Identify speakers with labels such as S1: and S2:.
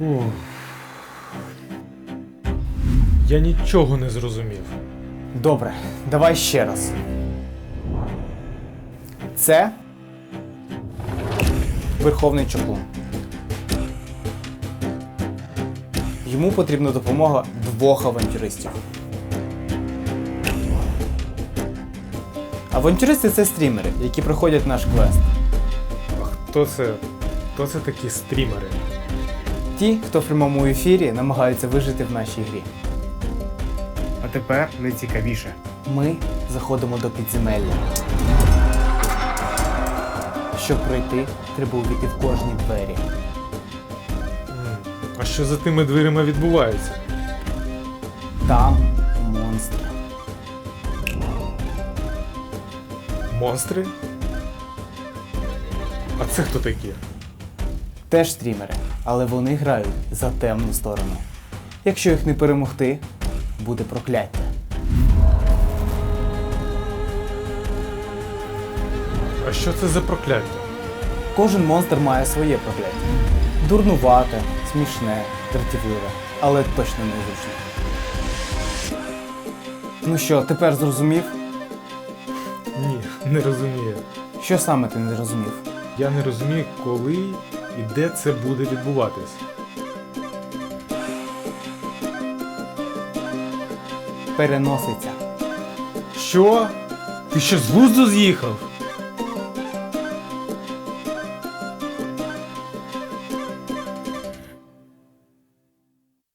S1: Ух. Я нічого не зрозумів.
S2: Добре, давай ще раз. Це Верховний Чоклун. Йому потрібна допомога двох авантюристів. Авантюристи це стрімери, які проходять наш квест.
S1: А хто це? Хто це такі стрімери?
S2: Ті, хто в прямому ефірі намагаються вижити в нашій грі.
S3: А тепер найцікавіше.
S2: Ми заходимо до підземелля. Щоб пройти, треба увійти в кожні двері.
S1: А що за тими дверима відбувається?
S2: Там монстри.
S1: Монстри? А це хто такі?
S2: Теж стрімери, але вони грають за темну сторону. Якщо їх не перемогти, буде прокляття.
S1: А що це за прокляття?
S2: Кожен монстр має своє прокляття. Дурнувате, смішне, дратівливе, але точно не зручне. Ну що, тепер зрозумів?
S1: Ні, не розумію.
S2: Що саме ти не зрозумів?
S1: Я не розумію, коли і де це буде відбуватись.
S2: Переноситься.
S1: Що? Ти що з глузду з'їхав?